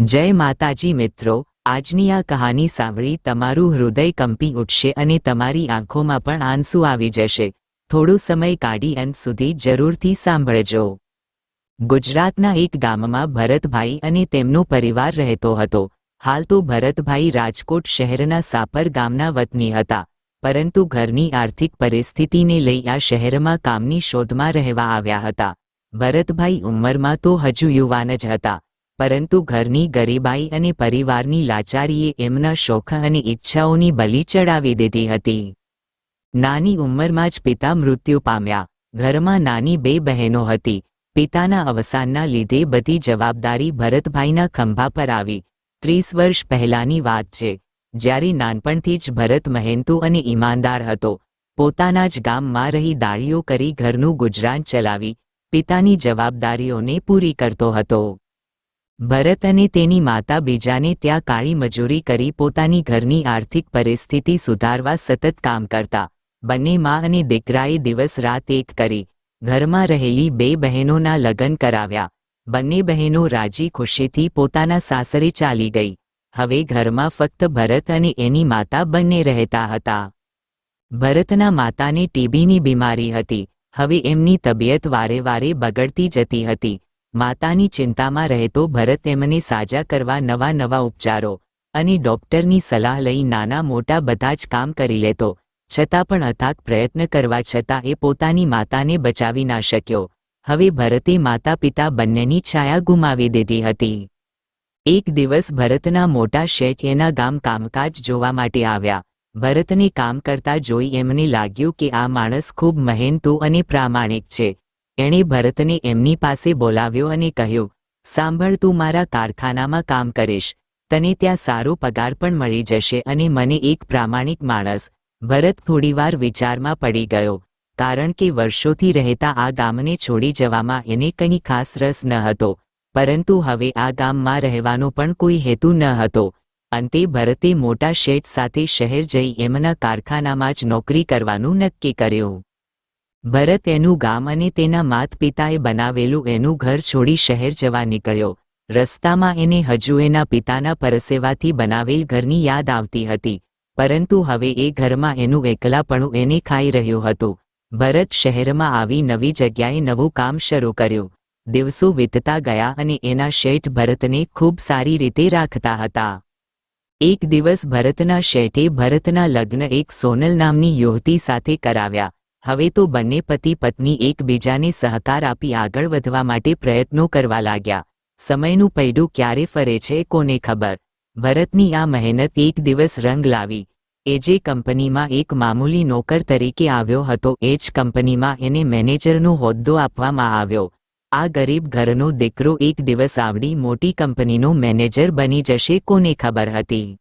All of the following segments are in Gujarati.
જય માતાજી મિત્રો, આજની આ કહાની સાંભળી તમારું હૃદય કંપી ઉઠશે અને તમારી આંખોમાં પણ આંસુ આવી જશે. થોડો સમય કાઢી અંત સુધી જરૂરથી સાંભળજો. ગુજરાતના એક ગામમાં ભરતભાઈ અને તેમનો પરિવાર રહેતો હતો. હાલ તો ભરતભાઈ રાજકોટ શહેરના સાપર ગામના વતની હતા, પરંતુ ઘરની આર્થિક પરિસ્થિતિને લઈ આ શહેરમાં કામની શોધમાં રહેવા આવ્યા હતા. ભરતભાઈ ઉંમરમાં તો હજુ યુવાન જ હતા. પરંતુ ઘરની ગરીબાઈ અને પરિવારની લાચારીએ એમના શોખ અને ઈચ્છાઓની બલી ચડાવી દીધી હતી. નાની ઉંમરમાં જ પિતા મૃત્યુ પામ્યા. ઘરમાં નાની બે બહેનો હતી. પિતાના અવસાનના લીધે બધી જવાબદારી ભરતભાઈના ખંભા પર આવી. ત્રીસ વર્ષ પહેલાની વાત છે. જ્યારે નાનપણથી જ ભરત મહેનતુ અને ઈમાનદાર હતો. પોતાના જ ગામમાં રહી દાળીઓ કરી ઘરનું ગુજરાન ચલાવી. પિતાની જવાબદારીઓને પૂરી કરતો હતો. ભરત અને તેની માતા બીજાને ત્યાં કાળી મજૂરી કરી પોતાની ઘરની આર્થિક પરિસ્થિતિ સુધારવા સતત કામ કરતા. બંને મા અને દીકરાએ દિવસ રાત એક કરી, ઘરમાં રહેલી બે બહેનોના લગ્ન કરાવ્યા. બંને બહેનો રાજી ખુશીથી પોતાના સાસરે ચાલી ગઈ. હવે ઘરમાં ફક્ત ભરત અને એની માતા બંને રહેતા હતા. ભરતના માતાને ટીબીની બીમારી હતી. હવે એમની તબિયત વારે વારે બગડતી જતી હતી. માતાની ચિંતામાં રહેતો ભરત એમને સાજા કરવા નવા નવા ઉપચારો અને ડોક્ટરની સલાહ લઈ નાના મોટા બધા જ કામ કરી લેતો. છતાં પણ અથાક પ્રયત્ન કરવા છતાં એ પોતાની માતાને બચાવી ના શક્યો. હવે ભરતે માતા પિતા બંનેની છાયા ગુમાવી દીધી હતી. એક દિવસ ભરતના મોટા શેઠ એના ગામ કામકાજ જોવા માટે આવ્યા. ભરતને કામ કરતા જોઈ એમને લાગ્યું કે આ માણસ ખૂબ મહેનતુ અને પ્રામાણિક છે. એણે ભરતને એમની પાસે બોલાવ્યો અને કહ્યું, સાંભળ તું મારા કારખાનામાં કામ કરીશ. તને ત્યાં સારો પગાર પણ મળી જશે અને મને એક પ્રામાણિક માણસ, ભરત થોડીવાર વિચારમાં પડી ગયો, કારણ કે વર્ષોથી રહેતા આ ગામને છોડી જવામાં એને કંઈ ખાસ રસ ન હતો, પરંતુ હવે આ ગામમાં રહેવાનો પણ કોઈ હેતુ ન હતો. અંતે ભરતે મોટા શેઠ સાથે શહેર જઈ એમના કારખાનામાં જ નોકરી કરવાનું નક્કી કર્યું. ભરત એનું ગામ અને તેના માત પિતાએ બનાવેલું એનું ઘર છોડી શહેર જવા નીકળ્યો. રસ્તામાં એને હજુ એના પિતાના પરસેવાથી બનાવેલ ઘરની યાદ આવતી હતી. પરંતુ હવે એ ઘરમાં એનું એકલાપણું એને ખાઈ રહ્યું હતું. ભરત શહેરમાં આવી નવી જગ્યાએ નવું કામ શરૂ કર્યું. દિવસો વીતતા ગયા અને એના શેઠ ભરતને ખૂબ સારી રીતે રાખતા હતા. એક દિવસ ભરતના શેઠે ભરતના લગ્ન એક સોનલ નામની યુવતી સાથે કરાવ્યા. હવે તો બંને પતિ પત્ની એકબીજાને સહકાર આપી આગળ વધવા માટે પ્રયત્નો કરવા લાગ્યા. સમયનું પૈડું ક્યારે ફરે છે કોને ખબર? ભરતની આ મહેનત એક દિવસ રંગ લાવી. એ જે કંપનીમાં એક મામૂલી નોકર તરીકે આવ્યો હતો, એ જ કંપનીમાં એને મેનેજરનો હોદ્દો આપવામાં આવ્યો. આ ગરીબ ઘરનો દીકરો એક દિવસ આવડી મોટી કંપનીનો મેનેજર બની જશે કોને ખબર હતી?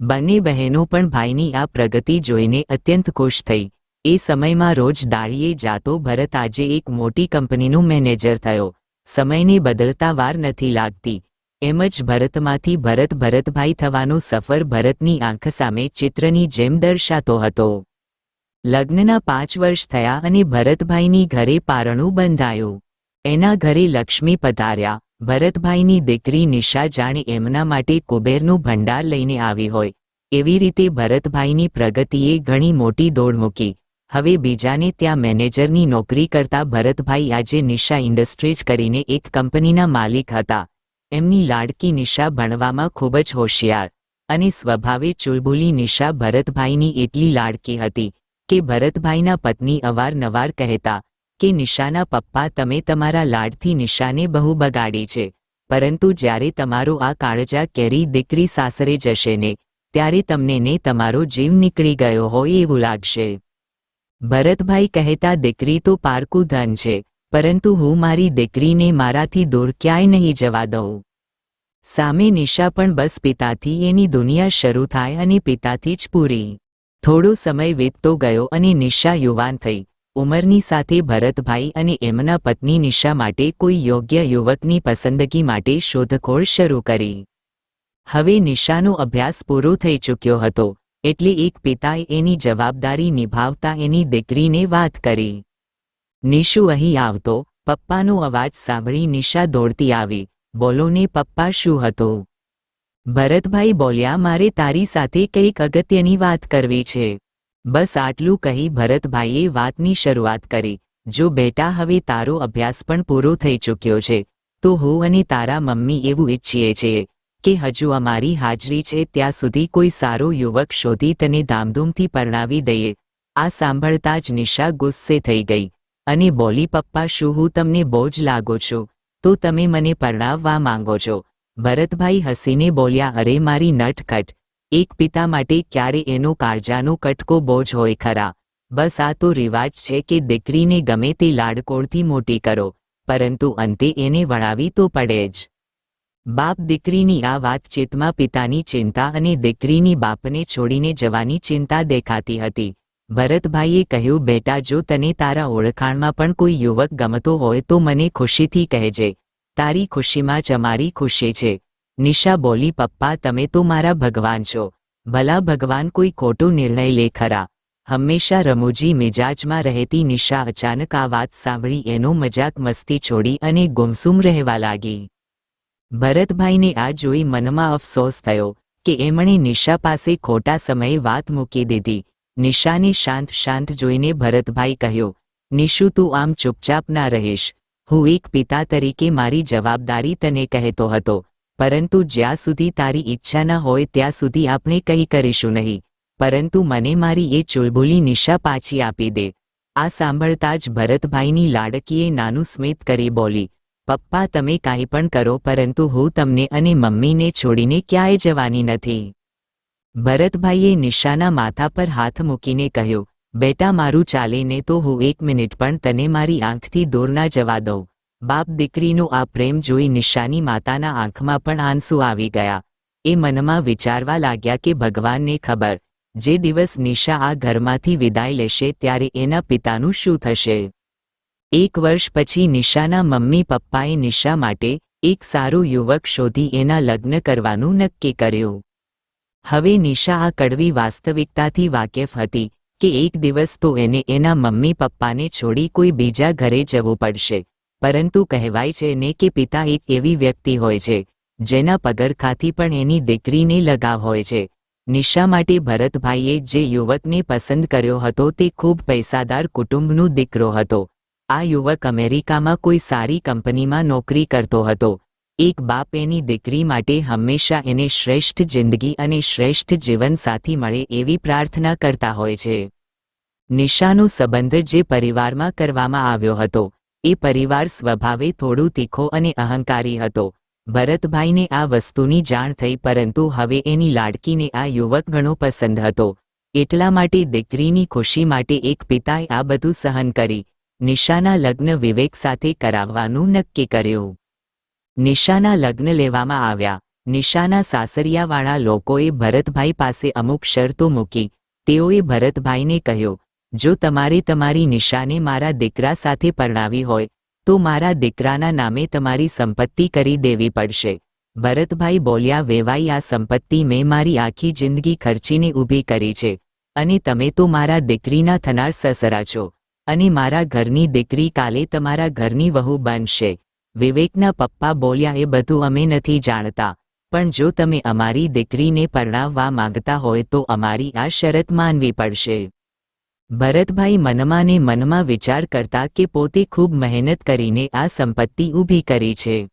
બંને બહેનો પણ ભાઈની આ પ્રગતિ જોઈને અત્યંત ખુશ થઈ. એ સમયમાં રોજ દાળીએ જાતો ભરત આજે એક મોટી કંપનીનું મેનેજર થયો. સમયને બદલતા વાર નથી લાગતી. એમ જ ભરતમાંથી ભરત ભરતભાઈ થવાનો સફર ભરતની આંખ સામે ચિત્રની જેમ દર્શાતો હતો. લગ્નના પાંચ વર્ષ થયા અને ભરતભાઈની ઘરે પારણું બંધાયું. એના ઘરે લક્ષ્મી પધાર્યા. ભરતભાઈની દીકરી નિશા જાણે એમના માટે કુબેરનું ભંડાર લઈને આવી હોય. એવી રીતે ભરતભાઈની પ્રગતિએ ઘણી મોટી દોડ મૂકી. હવે બીજાને ત્યાં મેનેજરની નોકરી કરતા ભરતભાઈ આજે નિશા ઇન્ડસ્ટ્રીઝ કરીને એક કંપનીના માલિક હતા. એમની લાડકી નિશા ભણવામાં ખૂબ જ હોશિયાર અને સ્વભાવે ચુલબુલી નિશા ભરતભાઈની એટલી લાડકી હતી કે ભરતભાઈના પત્ની અવારનવાર કહેતા કે, નિશાના પપ્પા, તમે તમારા લાડથી નિશાને બહુ બગાડી છે, પરંતુ જ્યારે તમારો આ કાળજા કેરી દીકરી સાસરે જશે ને, ત્યારે તમને ને તમારો જીવ નીકળી ગયો હોય એવું લાગશે. ભરતભાઈ કહેતા, દીકરી તો પારકું ધન છે, પરંતુ હું મારી દીકરીને મારાથી દૂર ક્યાંય નહીં જવા દઉં. સામે નિશા પણ બસ પિતાથી એની દુનિયા શરૂ થાય અને પિતાથી જ પૂરી. થોડો સમય વીતતો ગયો અને નિશા યુવાન થઈ. ઉંમરની સાથે ભરતભાઈ અને એમના પત્ની નિશા માટે કોઈ યોગ્ય યુવકની પસંદગી માટે શોધખોળ શરૂ કરી. હવે નિશાનો અભ્યાસ પૂરો થઈ ચૂક્યો હતો. એટલે એક પિતાએ એની જવાબદારી નિભાવતા એની દીકરીને વાત કરી. નિશુ અહીં આવતો, પપ્પાનો અવાજ સાંભળી નિશા દોડતી આવી, બોલો ને પપ્પા શું હતું? ભરતભાઈ બોલ્યા, મારે તારી સાથે કંઈક અગત્યની વાત કરવી છે. બસ આટલું કહી ભરતભાઈએ વાતની શરૂઆત કરી, જો બેટા, હવે તારો અભ્યાસ પણ પૂરો થઈ ચૂક્યો છે, તો હું અને તારા મમ્મી એવું ઈચ્છીએ છીએ કે હજુ અમારી હાજરી છે, ત્યાં સુધી કોઈ સારો યુવક શોધી તને ધામધૂમથી પરણાવી દઈએ. આ સાંભળતા જ નિશા ગુસ્સે થઈ ગઈ. અને બોલી, પપ્પા, શું હું તમને બોજ લાગો છું? તો તમે મને પરણાવવા માંગો છો. ભરતભાઈ હસીને બોલ્યા, અરે, મારી નટખટ એક પિતા માટે ક્યારે એનો કાળજાનો કટકો બોજ હોય ખરા? બસ આ તો રિવાજ છે કે દીકરીને ગમે તે લાડકોળથી મોટી કરો, પરંતુ અંતે એને વળાવી તો પડે જ. બાપ દીકરીની આ વાતચીતમાં પિતાની ચિંતા અને દીકરીની બાપને છોડીને જવાની ચિંતા દેખાતી હતી. ભરતભાઈએ કહ્યું, બેટા, જો તને તારા ઓળખાણમાં પણ કોઈ યુવક ગમતો હોય તો મને ખુશીથી કહેજે. તારી ખુશીમાં જ અમારી ખુશી છે. નિશા બોલી, પપ્પા, તમે તો મારા ભગવાન છો. ભલા ભગવાન કોઈ ખોટો નિર્ણય લે ખરા. હંમેશા રમૂજી મિજાજમાં રહેતી નિશા અચાનક આ વાત સાંભળી એનો મજાક મસ્તી છોડી અને ગુમસુમ રહેવા લાગી. ભરતભાઈને આ જોઈ મનમાં અફસોસ થયો કે એમણે નિશા પાસે ખોટા સમયે વાત મૂકી દીધી. નિશાને શાંત શાંત જોઈને ભરતભાઈ કહ્યું, નિશુ, તું આમ ચૂપચાપ ના રહીશ. હું એક પિતા તરીકે મારી જવાબદારી તને કહેતો હતો, પરંતુ જ્યાં સુધી તારી ઈચ્છા ન હોય ત્યાં સુધી આપણે કંઈ કરીશું નહીં. પરંતુ મને મારી એ ચુલબુલી નિશા પાછી આપી દે. આ સાંભળતા જ ભરતભાઈની લાડકીએ નાનું સ્મિત કરી બોલી પપ્પા, તમે કાંઈ પણ કરો, પરંતુ હું તમને અને મમ્મીને છોડીને ક્યાંય જવાની નથી. ભરતભાઈએ નિશાના માથા પર હાથ મૂકીને કહ્યું, બેટા, મારું ચાલીને તો હું એક મિનિટ પણ તને મારી આંખથી દૂર ના જવા દઉં. બાપ દીકરીનો આ પ્રેમ જોઈ નિશાની માતાના આંખમાં પણ આંસુ આવી ગયા. એ મનમાં વિચારવા લાગ્યા કે ભગવાનને ખબર, જે દિવસ નિશા આ ઘરમાંથી વિદાય લેશે ત્યારે એના પિતાનું શું થશે? એક વર્ષ પછી નિશાના મમ્મી પપ્પાએ નિશા માટે એક સારો યુવક શોધી એના લગ્ન કરવાનું નક્કી કર્યું. હવે નિશા આ કડવી વાસ્તવિકતાથી વાકેફ હતી કે એક દિવસ તો એને એના મમ્મી પપ્પાને છોડી કોઈ બીજા ઘરે જવું પડશે. પરંતુ કહેવાય છે ને કે પિતા એક એવી વ્યક્તિ હોય છે, જેના પગરખાથી પણ એની દીકરીને લગાવ હોય છે. નિશા માટે ભરતભાઈએ જે યુવકને પસંદ કર્યો હતો તે ખૂબ પૈસાદાર કુટુંબનો દીકરો હતો. આ યુવક અમેરિકામાં કોઈ સારી કંપનીમાં નોકરી કરતો હતો. એક બાપ એની દીકરી માટે હંમેશા એને શ્રેષ્ઠ જિંદગી અને શ્રેષ્ઠ જીવનસાથી મળે એવી પ્રાર્થના કરતા હોય છે. નિશાનો સંબંધ જે પરિવારમાં કરવામાં આવ્યો હતો. એ પરિવાર સ્વભાવે થોડું તીખો અને અહંકારી હતો. ભરતભાઈને આ વસ્તુની જાણ થઈ પરંતુ હવે એની લાડકીને આ યુવક ઘણો પસંદ હતો. એટલા માટે દીકરીની ખુશી માટે એક પિતાએ આ બધું સહન કરી. નિશાના લગ્ન વિવેક સાથે કરાવવાનું નક્કી કર્યું. નિશાના લગ્ન લેવામાં આવ્યા. નિશાના સાસરિયાવાળા લોકોએ ભરતભાઈ પાસે અમુક શરતો મૂકી. તેઓએ ભરતભાઈને કહ્યું, જો તમારે તમારી નિશાને મારા દીકરા સાથે પરણાવી હોય, તો મારા દીકરાના નામે તમારી સંપત્તિ કરી દેવી પડશે. ભરતભાઈ બોલ્યા, વેવાઈ, આ સંપત્તિ મેં મારી આખી જિંદગી ખર્ચીને ઊભી કરી છે, અને તમે તો મારા દીકરીના થનાર સસરા છો. અને મારા ઘરની દીકરી કાલે તમારા ઘરની વહુ બનશે. વિવેકના પપ્પા બોલ્યા, એ બધું અમે નથી જાણતા. પણ જો તમે અમારી દીકરીને પરણાવવા માંગતા હોય તો અમારી આ શરત માનવી પડશે. ભરતભાઈ મનમાને મનમાં વિચાર કરતા કે પોતે ખૂબ મહેનત કરીને આ સંપત્તિ ઊભી કરી છે.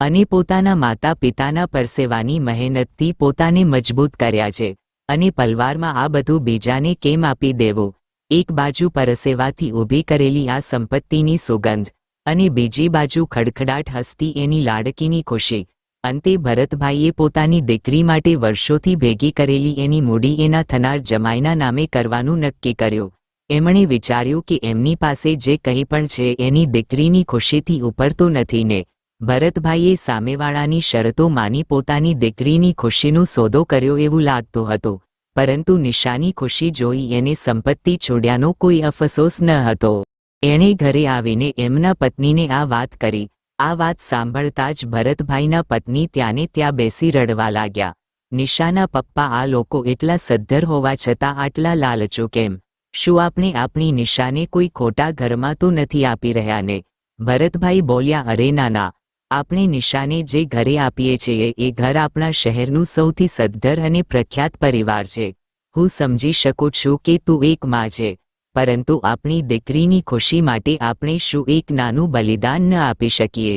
અને પોતાના માતા પિતાના પરસેવાની મહેનતથી પોતાને મજબૂત કર્યા છે. અને પલવારમાં આ બધું બીજાને કેમ આપી દેવું? એક બાજુ પરસેવાથી ઊભી કરેલી આ સંપત્તિની સુગંધ અને બીજી બાજુ ખડખડાટ હસતી એની લાડકીની ખુશી. અંતે ભરતભાઈએ પોતાની દીકરી માટે વર્ષોથી ભેગી કરેલી એની મૂડી એના થનાર જમાઈના નામે કરવાનું નક્કી કર્યું. એમણે વિચાર્યું કે એમની પાસે જે કંઈ પણ છે એની દીકરીની ખુશીથી ઉપરતો નથી ને. ભરતભાઈએ સામેવાળાની શરતો માની પોતાની દીકરીની ખુશીનો સોદો કર્યો એવું લાગતું હતું. પરંતુ નિશાની ખુશી જોઈ એને સંપત્તિ છોડ્યાનો કોઈ અફસોસ ન હતો. એણે ઘરે આવીને એમના પત્નીને આ વાત કરી. આ વાત સાંભળતા જ ભરતભાઈના પત્ની ત્યાંને ત્યાં બેસી રડવા લાગ્યા. નિશાના પપ્પા આ લોકો એટલા સદ્ધર હોવા છતાં આટલા લાલચો કેમ? શું આપણે આપણી નિશાને કોઈ ખોટા ઘરમાં તો નથી આપી રહ્યા ને? ભરતભાઈ બોલ્યા, અરે નાના આપણે નિશાને જે ઘરે આપીએ છીએ એ ઘર આપણા શહેરનું સૌથી સદ્ધર અને પ્રખ્યાત પરિવાર છે. હું સમજી શકું છું કે તું એક માં છે, પરંતુ આપણી દીકરીની ખુશી માટે આપણે શું એક નાનું બલિદાન ન આપી શકીએ?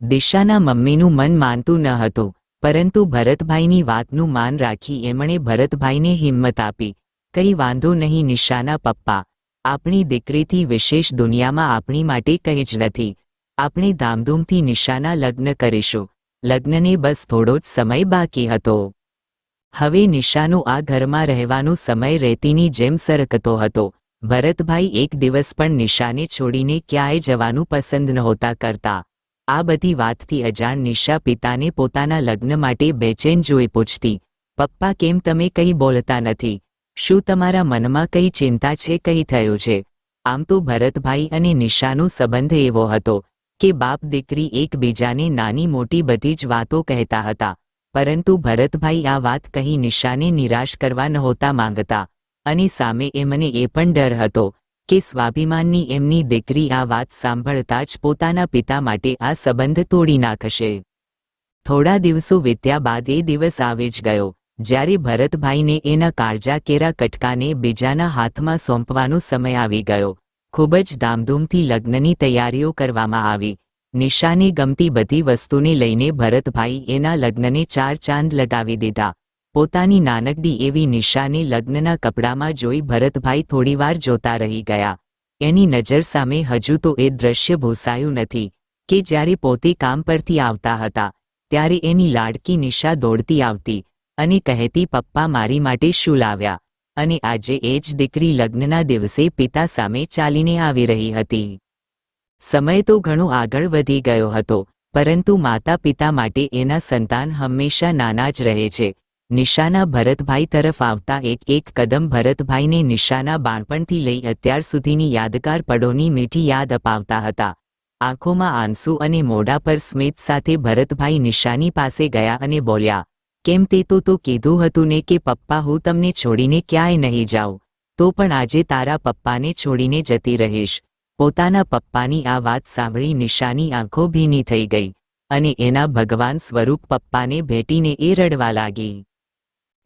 દિશાના મમ્મીનું મન માનતું ન હતું, પરંતુ ભરતભાઈની વાતનું માન રાખી એમણે ભરતભાઈને હિંમત આપી. કંઈ વાંધો નહીં નિશાના પપ્પા, આપણી દીકરીથી વિશેષ દુનિયામાં આપણી માટે કંઈ જ નથી આપણે ધામધૂમથી નિશાના લગ્ન કરીશું. લગ્નને બસ થોડો જ સમય બાકી હતો. હવે નિશાનો આ ઘરમાં રહેવાનો સમય રેતીની જેમ સરકતો હતો. ભરતભાઈ એક દિવસ પણ નિશાને છોડીને ક્યાંય જવાનું પસંદ નહોતા કરતા. આ બધી વાતથી અજાણ નિશા પિતાને પોતાના લગ્ન માટે બેચેન જોઈ પૂછતી, પપ્પા, કેમ તમે કંઈ બોલતા નથી? શું તમારા મનમાં કઈ ચિંતા છે? કંઈ થયું છે? આમ તો ભરતભાઈ અને નિશાનો સંબંધ એવો હતો. કે બાપ દીકરી એકબીજાને નાની મોટી બધી જ વાતો કહેતા હતા, પરંતુ ભરતભાઈ આ વાત કહી નિશાને નિરાશ કરવા નહોતા માંગતા અને સામે એમને એ પણ ડર હતો કે સ્વાભિમાનની એમની દીકરી આ વાત સાંભળતા જ પોતાના પિતા માટે આ સંબંધ તોડી નાખશે. થોડા દિવસો વીત્યા બાદ એ દિવસ આવી જ ગયો, જ્યારે ભરતભાઈને એના કાળજા કેરા કટકાને બીજાના હાથમાં સોંપવાનો સમય આવી ગયો. ખૂબ જ ધામધૂમથી લગ્નની તૈયારીઓ કરવામાં આવી. નિશાને ગમતી બધી વસ્તુને લઈને ભરતભાઈ એના લગ્નને ચાર ચાંદ લગાવી દીધા. પોતાની નાનકડી એવી નિશાને લગ્નના કપડામાં જોઈ ભરતભાઈ થોડીવાર જોતા રહી ગયા. એની નજર સામે હજુ તો એ દ્રશ્ય ભૂસાયું નથી, કે જ્યારે પોતે કામ પરથી આવતા હતા, ત્યારે એની લાડકી નિશા દોડતી આવતી અને કહેતી, પપ્પા મારી માટે શું લાવ્યા? અને આજે એ જ દીકરી લગ્નના દિવસે પિતા સામે ચાલીને આવી રહી હતી. સમય તો ઘણો આગળ વધી ગયો હતો, પરંતુ માતા પિતા માટે એના સંતાન હંમેશા નાના જ રહે છે. નિશાના ભરતભાઈ તરફ આવતા એક એક કદમ ભરતભાઈને નિશાના બાળપણથી લઈ અત્યાર સુધીની યાદગાર પળોની મીઠી યાદ અપાવતા હતા. આંખોમાં આંસુ અને મોઢા પર સ્મિત સાથે ભરતભાઈ નિશાની પાસે ગયા અને બોલ્યા કેમ તે તો તો કીધું હતું ને કે, પપ્પા, હું તમને છોડીને ક્યાંય નહીં જાઉં. તો પણ આજે તારા પપ્પાને છોડીને જતી રહીશ. પોતાના પપ્પાની આ વાત સાંભળી નિશાની આંખો ભીની થઈ ગઈ અને એના ભગવાન સ્વરૂપ પપ્પાને ભેટીને એ રડવા લાગી.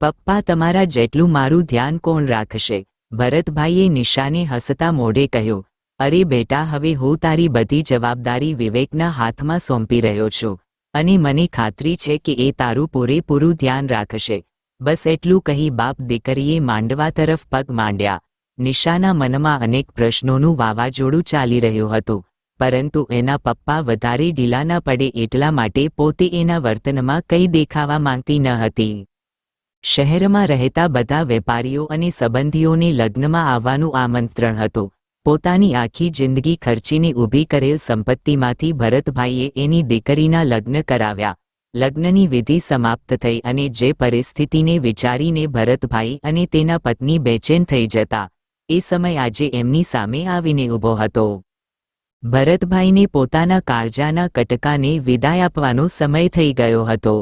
પપ્પા, તમારા જેટલું મારું ધ્યાન કોણ રાખશે? ભરતભાઈએ નિશાને હસતા મોઢે કહ્યું. અરે બેટા, હવે હું તારી બધી જવાબદારી વિવેકના હાથમાં સોંપી રહ્યો છું. અને મને ખાતરી છે કે એ તારું પૂરેપૂરું ધ્યાન રાખશે. બસ એટલું કહી બાપ દીકરીએ માંડવા તરફ પગ માંડ્યા. નિશાના મનમાં અનેક પ્રશ્નોનું વાવાઝોડું ચાલી રહ્યું હતું, પરંતુ એના પપ્પા વધારે ઢીલા ન પડે એટલા માટે પોતે એના વર્તનમાં કંઈ દેખાવા માંગતી ન હતી. શહેરમાં રહેતા બધા વેપારીઓ અને સંબંધીઓને લગ્નમાં આવવાનું આમંત્રણ હતું. પોતાની આખી જિંદગી ખર્ચીને ઊભી કરેલ સંપત્તિમાંથી ભરતભાઈએ એની દીકરીના લગ્ન કરાવ્યા. લગ્નની વિધિ સમાપ્ત થઈ અને જે પરિસ્થિતિને વિચારીને ભરતભાઈ અને તેના પત્ની બેચેન થઈ જતા, એ સમય આજે એમની સામે આવીને ઊભો હતો. ભરતભાઈને પોતાના કાળજાના કટકાને વિદાય આપવાનો સમય થઈ ગયો હતો.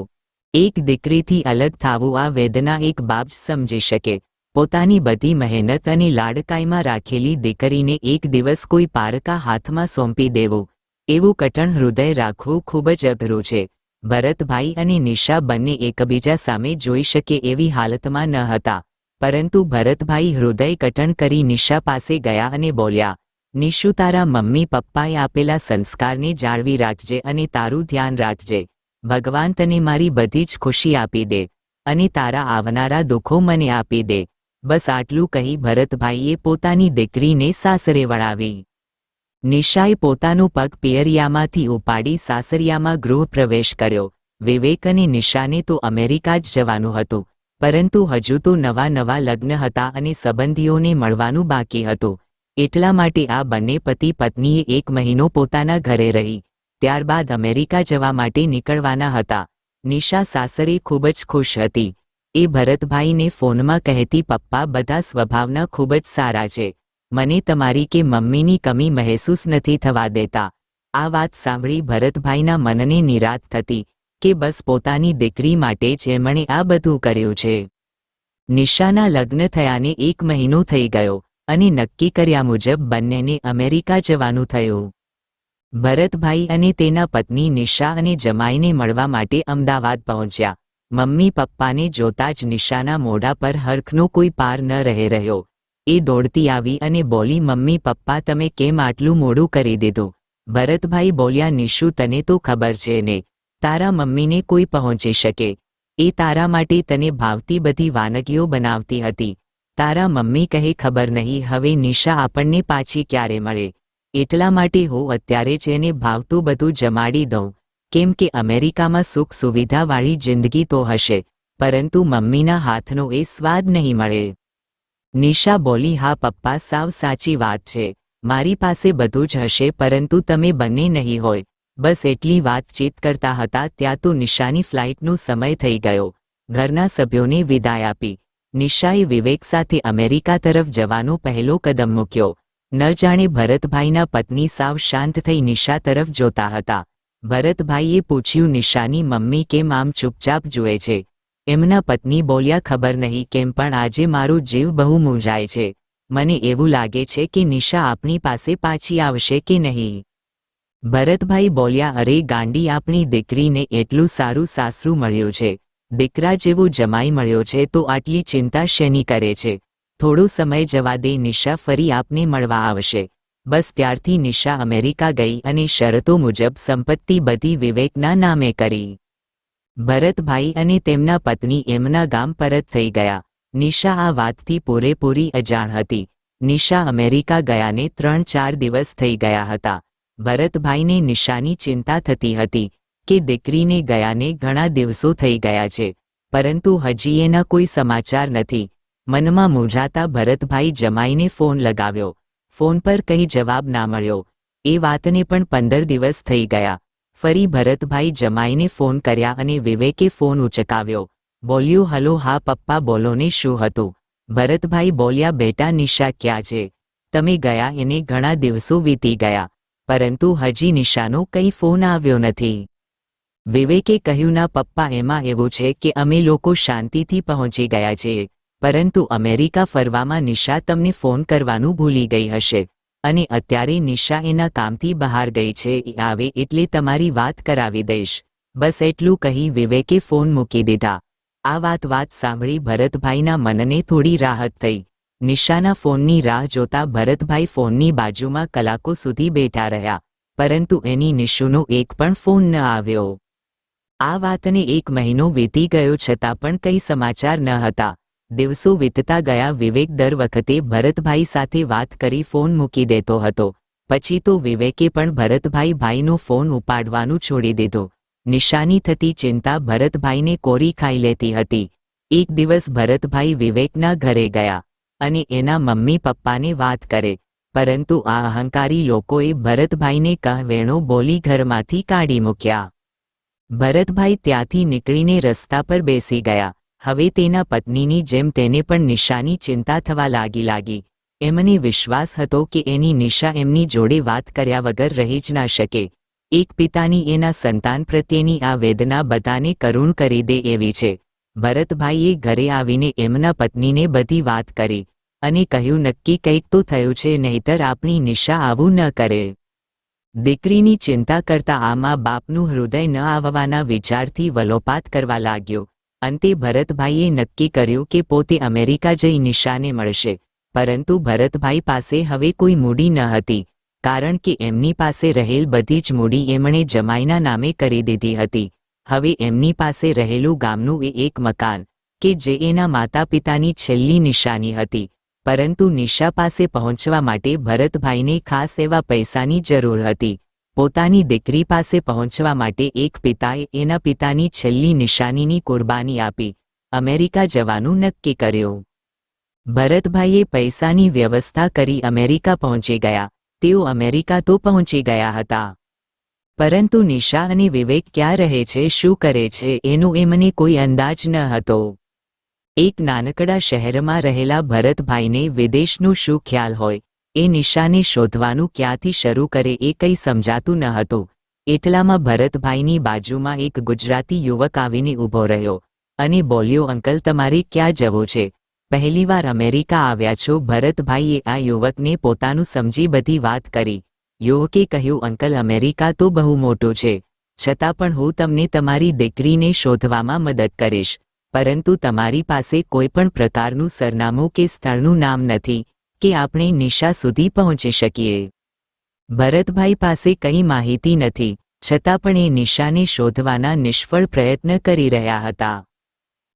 એક દીકરીથી અલગ થાવું આ વેદના એક બાપ સમજી શકે. પોતાની બધી મહેનત અને લાડકાઈમાં રાખેલી દીકરીને એક દિવસ કોઈ પારકા હાથમાં સોંપી દેવું, એવું કટણ હૃદય રાખવું ખૂબ જ અઘરું છે. ભરતભાઈ અને નિશા બંને એકબીજા સામે જોઈ શકે એવી હાલતમાં ન હતા, પરંતુ ભરતભાઈ હૃદય કટણ કરી નિશા પાસે ગયા અને બોલ્યા, નિશુ તારા મમ્મી પપ્પાએ આપેલા સંસ્કારને જાળવી રાખજે અને તારું ધ્યાન રાખજે. ભગવાન તને મારી બધી જ ખુશી આપી દે અને તારા આવનારા દુઃખો મને આપી દે. બસ આટલું કહી ભરતભાઈએ પોતાની દીકરીને સાસરે વળાવી. નિશાએ પોતાનો પગ પિયરિયામાંથી ઉપાડી સાસરિયામાં ગૃહ પ્રવેશ કર્યો. વિવેક અને નિશાને તો અમેરિકા જ જવાનું હતું, પરંતુ હજુ તો નવા નવા લગ્ન હતા અને સંબંધીઓને મળવાનું બાકી હતું. એટલા માટે આ બંને પતિ પત્નીએ એક મહિનો પોતાના ઘરે રહી, ત્યારબાદ અમેરિકા જવા માટે નીકળવાના હતા. નિશા સાસરે ખૂબ જ ખુશ હતી. એ ભરતભાઈને ફોનમાં કહેતી, પપ્પા, બધા સ્વભાવના ખૂબ જ સારા છે. મને તમારી કે મમ્મીની કમી મહેસૂસ નથી થવા દેતા. આ વાત સાંભળી ભરતભાઈના મનને નિરાત થતી કે બસ પોતાની દીકરી માટે જ એમણે આ બધું કર્યું છે. નિશાના લગ્ન થયાને એક મહિનો થઈ ગયો અને નક્કી કર્યા મુજબ બંનેને અમેરિકા જવાનું થયું. ભરતભાઈ અને તેના પત્ની નિશા અને જમાઈને મળવા માટે અમદાવાદ પહોંચ્યા. મમ્મી પપ્પાને જોતા જ નિશાના મોઢા પર હરખનો કોઈ પાર ન રહે રહ્યો. એ દોડતી આવી અને બોલી, મમ્મી પપ્પા, તમે કેમ આટલું મોડું કરી દીધું? ભરતભાઈ બોલ્યા, નિશુ, તને તો ખબર છે ને, તારા મમ્મીને કોઈ પહોંચી શકે. એ તારા માટે તને ભાવતી બધી વાનગીઓ બનાવતી હતી. તારા મમ્મી કહે, ખબર નહીં, હવે નિશા આપણને પાછી ક્યારે મળે? એટલા માટે હું અત્યારે જ એને ભાવતું બધું જમાડી દઉં. કેમ કે અમેરિકામાં સુખ સુવિધાવાળી જિંદગી તો હશે, પરંતુ મમ્મીના હાથનો એ સ્વાદ નહીં મળે. નિશા બોલી, હા, પપ્પા, સાવ સાચી વાત છે. મારી પાસે બધું જ હશે, પરંતુ તમે બંને નહીં હોય. બસ એટલી વાતચીત કરતા હતા, ત્યાં તો નિશાની ફ્લાઇટનો સમય થઈ ગયો. ઘરના સભ્યોને વિદાય આપી. નિશાએ વિવેક સાથે અમેરિકા તરફ જવાનો પહેલો કદમ મૂક્યો. ન જાણે ભરતભાઈના પત્ની સાવ શાંત થઈ નિશા તરફ જોતા હતા. ભરતભાઈએ પૂછ્યું, નિશાની મમ્મી કેમ આમ ચૂપચાપ જુએ છે? એમના પત્ની બોલ્યા, ખબર નહીં કેમ, પણ આજે મારો જીવ બહુ મૂંઝાય છે. મને એવું લાગે છે કે નિશા આપણી પાસે પાછી આવશે કે નહીં. ભરતભાઈ બોલ્યા, અરે ગાંડી, આપણી દીકરીને એટલું સારું સાસરું મળ્યું છે. દીકરા જેવો જમાઈ મળ્યો છે તો આટલી ચિંતા શેની કરે છે? થોડો સમય જવા દે, નિશા ફરી આપને મળવા આવશે. બસ ત્યારથી નિશા અમેરિકા ગઈ અને શરતો મુજબ સંપત્તિ બધી વિવેકના નામે કરી. ભરતભાઈ અને તેમના પત્ની એમના ગામ પરત થઈ ગયા. નિશા આ વાતથી પૂરેપૂરી અજાણ હતી. નિશા અમેરિકા ગયાને ત્રણ ચાર દિવસ થઈ ગયા હતા. ભરતભાઈને નિશાની ચિંતા થતી હતી કે દીકરીને ગયાને ઘણા દિવસો થઈ ગયા છે, પરંતુ હજી એના કોઈ સમાચાર નથી. મનમાં મૂંઝાતા ભરતભાઈ જમાઈને ફોન લગાવ્યો. ફોન પર કંઈ જવાબ ના મળ્યો. એ વાતને પણ પંદર દિવસ થઈ ગયા. ફરી ભરતભાઈ જમાઈને ફોન કર્યા અને વિવેકે ફોન ઉચકાવ્યો. બોલ્યું, હલો, હા, પપ્પા, બોલો ને શું હતું? ભરતભાઈ બોલ્યા, બેટા, નિશા ક્યાં છે? તમે ગયા એને ઘણા દિવસો વીતી ગયા, પરંતુ હજી નિશાનો કંઈ ફોન આવ્યો નથી. વિવેકે કહ્યું, ના, પપ્પા, એમાં એવું છે કે અમે લોકો શાંતિથી પહોંચી ગયા છીએ. પરંતુ અમેરિકા ફરવામાં નિશા તમને ફોન કરવાનું ભૂલી ગઈ હશે. અને અત્યારે નિશા એના કામથી બહાર ગઈ છે આવે એટલે તમારી વાત કરાવી દઈશ. બસ એટલું કહી વિવેકે ફોન મૂકી દીધા. આ વાત વાત સાંભળી ભરતભાઈના મનને થોડી રાહત થઈ. નિશાના ફોનની રાહ જોતા ભરતભાઈ ફોનની બાજુમાં કલાકો સુધી બેઠા રહ્યા, પરંતુ એની નિશુનો એક પણ ફોન ન આવ્યો. આ વાતને એક મહિનો વીતી ગયો છતાં પણ કંઈ સમાચાર ન હતા. દિવસો વીતતા ગયા. વિવેક દર વખતે ભરતભાઈ સાથે વાત કરી ફોન મૂકી દેતો હતો. પછી તો વિવેકે પણ ભરતભાઈ ભાઈનો ફોન ઉપાડવાનું છોડી દીધો. નિશાની થતી ચિંતા ભરતભાઈને કોરી ખાઈ લેતી હતી. એક દિવસ ભરતભાઈ વિવેકના ઘરે ગયા અને એના મમ્મી પપ્પાને વાત કરે. પરંતુ આ અહંકારી લોકોએ ભરતભાઈને કહેવેણો બોલી ઘરમાંથી કાઢી મૂક્યા. ભરતભાઈ ત્યાંથી નીકળીને રસ્તા પર બેસી ગયા. હવે તેના પત્નીની જેમ તેને પણ નિશાની ચિંતા થવા લાગી લાગી. એમને વિશ્વાસ હતો કે એની નિશા એમની જોડે વાત કર્યા વગર રહી જ ના શકે. એક પિતાની એના સંતાન પ્રત્યેની આ વેદના બધાને કરુણ કરી દે એવી છે. ભરતભાઈએ ઘરે આવીને એમના પત્નીને બધી વાત કરી અને કહ્યું, નક્કી કંઈક તો થયું છે, નહીતર આપણી નિશા આવું ન કરે. દીકરીની ચિંતા કરતા આમાં બાપનું હૃદય ન આવવાના વિચારથી વલોપાત કરવા લાગ્યો. અંતે ભરતભાઈએ નક્કી કર્યું કે પોતે અમેરિકા જઈ નિશાને મળશે, પરંતુ ભરતભાઈ પાસે હવે કોઈ મૂડી ન હતી, કારણ કે એમની પાસે રહેલ બધી જ મૂડી એમણે જમાઈના નામે કરી દીધી હતી, હવે એમની પાસે રહેલું ગામનું એ એક મકાન, કે જે એના માતા પિતાની છેલ્લી નિશાની હતી, પરંતુ નિશા પાસે પહોંચવા માટે ભરતભાઈને ખાસ એવા પૈસાની જરૂર હતી પોતાની દીકરી પાસે પહોંચવા માટે એક પિતાએ એના પિતાની છેલ્લી નિશાનીની કુરબાની આપી, અમેરિકા જવાનું નક્કી કર્યું. ભરતભાઈએ પૈસાની વ્યવસ્થા કરી અમેરિકા પહોંચી ગયા, તેઓ અમેરિકા તો પહોંચી ગયા હતા. પરંતુ નિશા અને વિવેક ક્યાં રહે છે, શું કરે છે, એનો એ મને કોઈ અંદાજ ન હતો. એક નાનકડા શહેરમાં રહેલા ભરતભાઈને વિદેશનું શું ખ્યાલ હોય એ નિશાને શોધવાનું ક્યાંથી શરૂ કરે એ કંઈ સમજાતું ન હતું. એટલામાં ભરતભાઈની બાજુમાં એક ગુજરાતી યુવક આવીને ઊભો રહ્યો અને બોલ્યો, અંકલ, તમારે ક્યાં જવું છે? પહેલીવાર અમેરિકા આવ્યા છો. ભરતભાઈએ આ યુવકને પોતાનું સમજી બધી વાત કરી. યુવકે કહ્યું, અંકલ, અમેરિકા તો બહુ મોટો છે. છતાં પણ હું તમને તમારી દીકરીને શોધવામાં મદદ કરીશ. પરંતુ તમારી પાસે કોઈ પણ પ્રકારનું સરનામું કે સ્થળનું નામ નથી. કે આપણે નિશા સુધી પહોંચી શકીએ. ભરતભાઈ પાસે કંઈ માહિતી નથી, છતાં પણ એ નિશાને શોધવાના નિષ્ફળ પ્રયત્ન કરી રહ્યા હતા.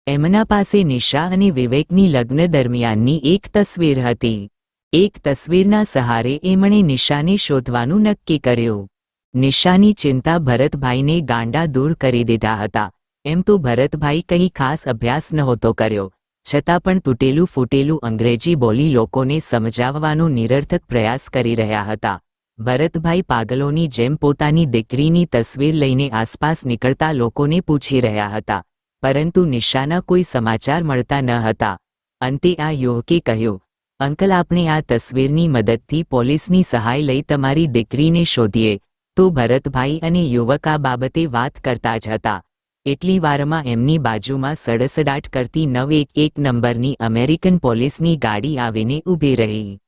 એમના પાસે નિશા અને વિવેકની લગ્ન દરમિયાનની એક તસવીર હતી. એક તસવીરના સહારે એમણે નિશાને શોધવાનું નક્કી કર્યું. નિશાની ચિંતા ભરતભાઈને ગાંડા દૂર કરી દીધા હતા. એમ તો ભરતભાઈ કંઈ ખાસ અભ્યાસ નહોતો કર્યો છતાં પણ તૂટેલું ફૂટેલું અંગ્રેજી બોલી લોકોને સમજાવવાનો નિરર્થક પ્રયાસ કરી રહ્યા હતા. ભરતભાઈ પાગલોની જેમ પોતાની દીકરીની તસવીર લઈને આસપાસ નીકળતા લોકોને પૂછી રહ્યા હતા, પરંતુ નિશાના કોઈ સમાચાર મળતા ન હતા. અંતે આ યુવકે કહ્યું, અંકલ, આપણે આ તસવીરની મદદથી પોલીસની સહાય લઈ તમારી દીકરીને શોધીએ. તો ભરતભાઈ અને યુવક આ બાબતે વાત કરતા જ હતા. એટલી વારમાં એમની બાજુમાં સડસડાટ કરતી નવ એક એક નંબરની અમેરિકન પોલીસની ગાડી આવીને ઊભી રહી.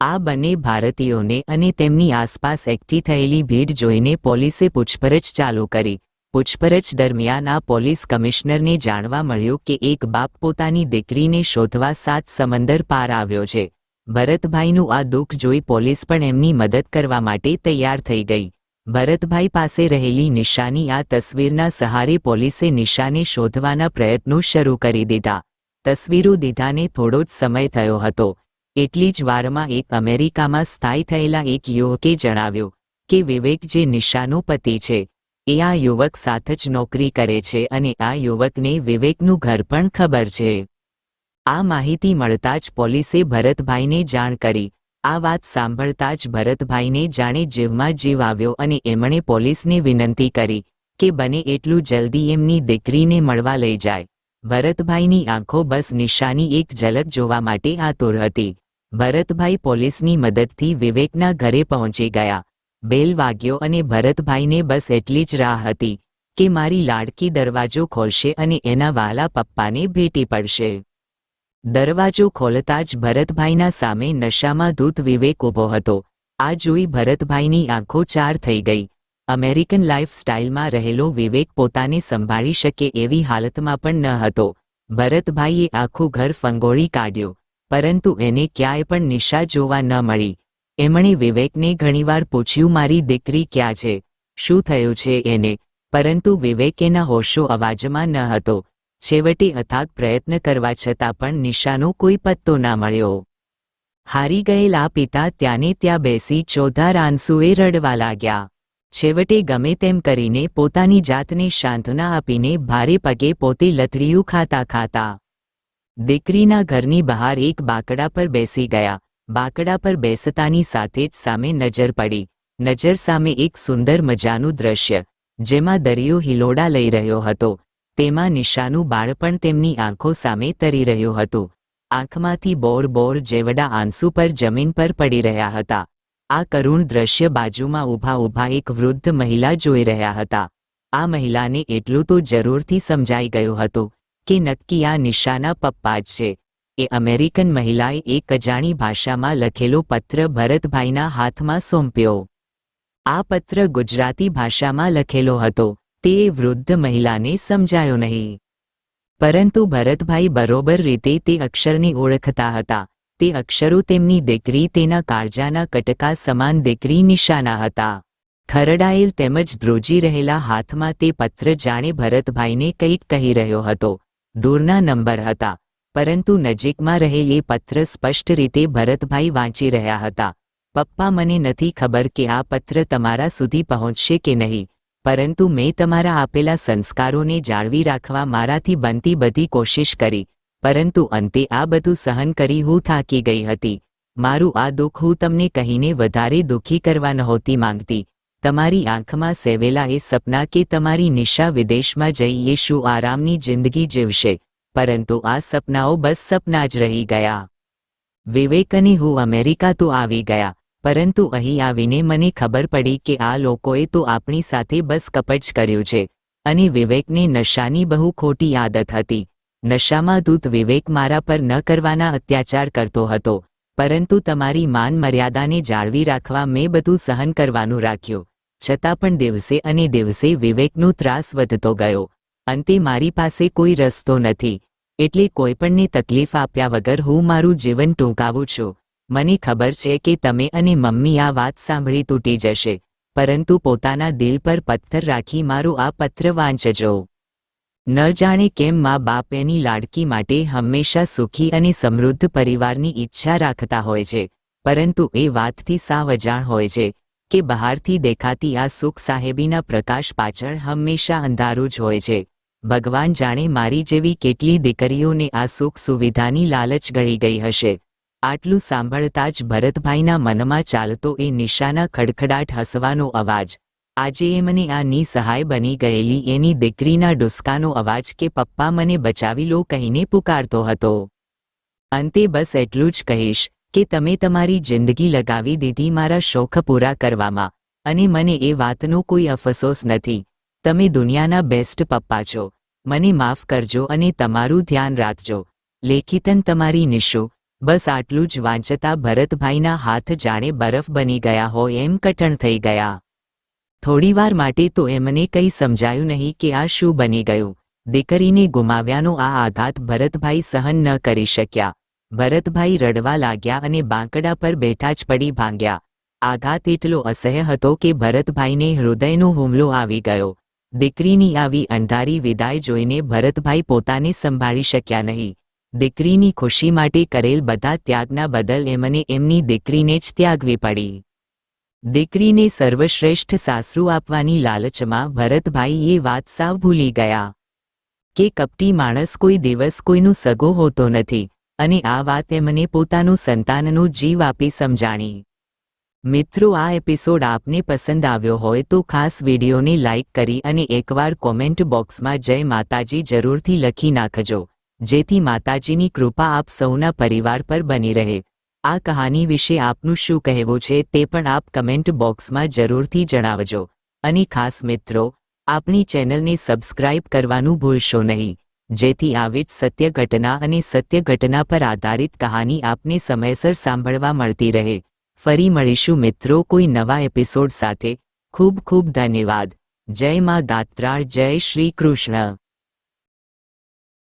આ બંને ભારતીયોને અને તેમની આસપાસ એકઠી થયેલી ભીડ જોઈને પોલીસે પૂછપરછ ચાલુ કરી. પૂછપરછ દરમિયાન આ પોલીસ કમિશનરને જાણવા મળ્યું કે એક બાપ પોતાની દીકરીને શોધવા સાત સમંદર પાર આવ્યો છે. ભરતભાઈનું આ દુઃખ જોઈ પોલીસ પણ એમની મદદ કરવા માટે તૈયાર થઈ ગઈ. ભરતભાઈ પાસે રહેલી નિશાની આ તસવીરના સહારે પોલીસે નિશાને શોધવાના પ્રયત્નો શરૂ કરી દીધા. તસવીરો દીધાને થોડો જ સમય થયો હતો. એટલી જ વારમાં એક અમેરિકામાં સ્થાયી થયેલા એક યુવકે જણાવ્યું કે વિવેક જે નિશાનો પતિ છે, એ આ યુવક સાથે જ નોકરી કરે છે અને આ યુવકને વિવેકનું ઘર પણ ખબર છે. આ માહિતી મળતા જ પોલીસે ભરતભાઈને જાણ કરી આ વાત સાંભળતા જ ભરતભાઈને જાણે જીવમાં જીવ આવ્યો અને એમણે પોલીસને વિનંતી કરી કે બને એટલું જલ્દી એમની દીકરીને મળવા લઈ જાય. ભરતભાઈની આંખો બસ નિશાની એક ઝલક જોવા માટે આતુર હતી. ભરતભાઈ પોલીસની મદદથી વિવેકના ઘરે પહોંચી ગયા. બેલ વાગ્યો અને ભરતભાઈને બસ એટલી જ રાહ હતી કે મારી લાડકી દરવાજો ખોલશે અને એના વાલા પપ્પાને ભેટી પડશે. દરવાજો ખોલતા જ ભરતભાઈના સામે નશામાં દૂત વિવેક ઊભો હતો. આ જોઈ ભરતભાઈની આંખો ચાર થઈ ગઈ. અમેરિકન લાઇફસ્ટાઇલમાં રહેલો વિવેક પોતાને સંભાળી શકે એવી હાલતમાં પણ ન હતો. ભરતભાઈએ આખું ઘર ફંગોળી કાઢ્યું, પરંતુ એને ક્યાંય પણ નિશા જોવા ન મળી. એમણે વિવેકને ઘણીવાર પૂછ્યું, મારી દીકરી ક્યાં છે? શું થયું છે એને? પરંતુ વિવેક એના હોશો અવાજમાં ન હતો. છેવટે અથાગ પ્રયત્ન કરવા છતાં પણ નિશાનો કોઈ પત્તો ના મળ્યો. હારી ગયેલા પિતા ત્યાંને ત્યાં બેસી ચોધાર આંસુએ રડવા લાગ્યા. છેવટે ગમે તેમ કરીને પોતાની જાતને સાંત્વના આપીને ભારે પગે પોતે લથડીયું ખાતા ખાતા. દીકરીના ઘરની બહાર એક બાકડા પર બેસી ગયા. બાકડા પર બેસતાની સાથે જ સામે નજર પડી. નજર સામે એક સુંદર મજાનું દ્રશ્ય, જેમાં દરિયો હિલોડા લઈ રહ્યો હતો. તેમાં નિશાનું બાળપણ તેમની આંખો સામે તરી રહ્યું હતું. આંખમાંથી બોર બોર જેવડા આંસુ પર જમીન પર પડી રહ્યા હતા. આ કરુણ દ્રશ્ય બાજુમાં ઊભા ઊભા એક વૃદ્ધ મહિલા જોઈ રહ્યા હતા. આ મહિલાને એટલું તો જરૂરથી સમજાઈ ગયું હતું કે નક્કી આ નિશાના પપ્પા જ છે. એ અમેરિકન મહિલાએ એક અજાણી ભાષામાં લખેલો પત્ર ભરતભાઈના હાથમાં સોંપ્યો. આ પત્ર ગુજરાતી ભાષામાં લખેલો હતો. તે વૃદ્ધ મહિલાને સમજાયો નહીં. પરંતુ ભરતભાઈ બરોબર રીતે તે અક્ષરને ઓળખતા હતા. તે અક્ષરો તેમની દીકરી તેના કાળજાના કટકા સમાન દીકરી નિશાના હતા. ખરડાયેલ તેમજ ધ્રુજી રહેલા હાથમાં તે પત્ર જાણે ભરતભાઈને કંઈક કહી રહ્યો હતો. દૂરના નંબર હતા. પરંતુ નજીકમાં રહેલ એ પત્ર સ્પષ્ટ રીતે ભરતભાઈ વાંચી રહ્યા હતા. પપ્પા, મને નથી ખબર કે આ પત્ર તમારા સુધી પહોંચશે કે નહીં. પરંતુ મેં તમારા આપેલા સંસ્કારોને જાળવી રાખવા મારાથી બનતી બધી કોશિશ કરી, પરંતુ અંતે આ બધું સહન કરી હું થાકી ગઈ હતી. મારું આ દુઃખ હું તમને કહીને વધારે દુઃખી કરવા નહોતી માંગતી. તમારી આંખમાં સેવેલા એ સપના કે તમારી નિશા વિદેશમાં જઈએ શું આરામની જિંદગી જીવશે, પરંતુ આ સપનાઓ બસ સપના જ રહી ગયા. વિવેક હું અમેરિકા તો આવી ગયા. પરંતુ અહીં આવીને મને ખબર પડી કે આ લોકોએ તો આપણી સાથે બસ કપટ કર્યું છે. અને વિવેકને નશાની બહુ ખોટી આદત હતી. નશામાં દૂત વિવેક મારા પર ન કરવાના અત્યાચાર કરતો હતો. પરંતુ તમારી માન મર્યાદાને જાળવી રાખવા મેં બધું સહન કરવાનું રાખ્યું. છતાં પણ દિવસે અને દિવસે વિવેકનો ત્રાસ વધતો ગયો. અંતે મારી પાસે કોઈ રસ્તો નથી. એટલે કોઈપણને તકલીફ આપ્યા વગર હું મારું જીવન ટૂંકાવું છું. મને ખબર છે કે તમે અને મમ્મી આ વાત સાંભળી તૂટી જશે, પરંતુ પોતાના દિલ પર પથ્થર રાખી મારું આ પત્ર વાંચજો. ન જાણે કેમ મા બાપ એની લાડકી માટે હંમેશા સુખી અને સમૃદ્ધ પરિવારની ઈચ્છા રાખતા હોય છે, પરંતુ એ વાતથી સાવ અજાણ હોય છે, કે બહારથી દેખાતી આ સુખ સાહેબીના પ્રકાશ પાછળ હંમેશા અંધારું જ હોય છે. ભગવાન જાણે મારી જેવી કેટલી દીકરીઓને આ સુખ સુવિધાની લાલચ ગળી ગઈ હશે આટલું સાંભળતા જ ભરતભાઈના મનમાં ચાલતો એ નિશાના ખડખડાટ હસવાનો અવાજ. આજે એ મને આ નિસહાય બની ગયેલી એની દીકરીના ડુસકાનો અવાજ કે પપ્પા મને બચાવી લો કહીને પુકારતો હતો. અંતે બસ એટલું જ કહીશ કે તમે તમારી જિંદગી લગાવી દીધી મારા શોખ પૂરા કરવામાં અને મને એ વાતનો કોઈ અફસોસ નથી. તમે દુનિયાના બેસ્ટ પપ્પા છો. મને માફ કરજો અને તમારું ધ્યાન રાખજો. લેખિતન તમારી નિશુ બસ આટલું જ વાંચતા ભરતભાઈના હાથ જાણે બરફ બની ગયા હોય એમ કઠણ થઈ ગયા. થોડીવાર માટે તો એમને કંઈ સમજાયું નહીં કે આ શું બની ગયું. દીકરીને ગુમાવ્યાનો આ આઘાત ભરતભાઈ સહન ન કરી શક્યા. ભરતભાઈ રડવા લાગ્યા અને બાંકડા પર બેઠા જ પડી ભાંગ્યા. આઘાત એટલો અસહ્ય હતો કે ભરતભાઈને હૃદયનો હુમલો આવી ગયો. દીકરીની આવી અંધારી વિદાય જોઈને ભરતભાઈ પોતાને સંભાળી શક્યા નહીં. દીકરીની ખુશી માટે કરેલ બધા ત્યાગના બદલ એમને એમની દીકરીને જ ત્યાગવી પડી. દીકરીને સર્વશ્રેષ્ઠ સાસરું આપવાની લાલચમાં ભરતભાઈ એ વાત સાવ ભૂલી ગયા. કે કપટી માણસ કોઈ દિવસ કોઈનું સગો હોતો નથી, અને આ વાત એમને પોતાનું સંતાનનો જીવ આપી સમજાણી. મિત્રો, આ એપિસોડ આપને પસંદ આવ્યો હોય તો ખાસ વિડીયોને લાઇક કરી અને એકવાર કોમેન્ટ બોક્સમાં જય માતાજી જરૂરથી લખી નાખજો. જેથી માતાજીની કૃપા આપ સૌના પરિવાર પર બની રહે. આ કહાની વિશે આપનું શું કહેવું છે તે પણ આપ કમેન્ટ બોક્સમાં જરૂરથી જણાવજો. અને ખાસ મિત્રો, આપણી ચેનલને સબસ્ક્રાઇબ કરવાનું ભૂલશો નહીં. જેથી આવી જ સત્ય ઘટના અને સત્ય ઘટના પર આધારિત કહાની આપને સમયસર સાંભળવા મળતી રહે. ફરી મળીશું મિત્રો કોઈ નવા એપિસોડ સાથે. ખૂબ ખૂબ ધન્યવાદ. જય મા દાત્રાળ, જય શ્રી કૃષ્ણ.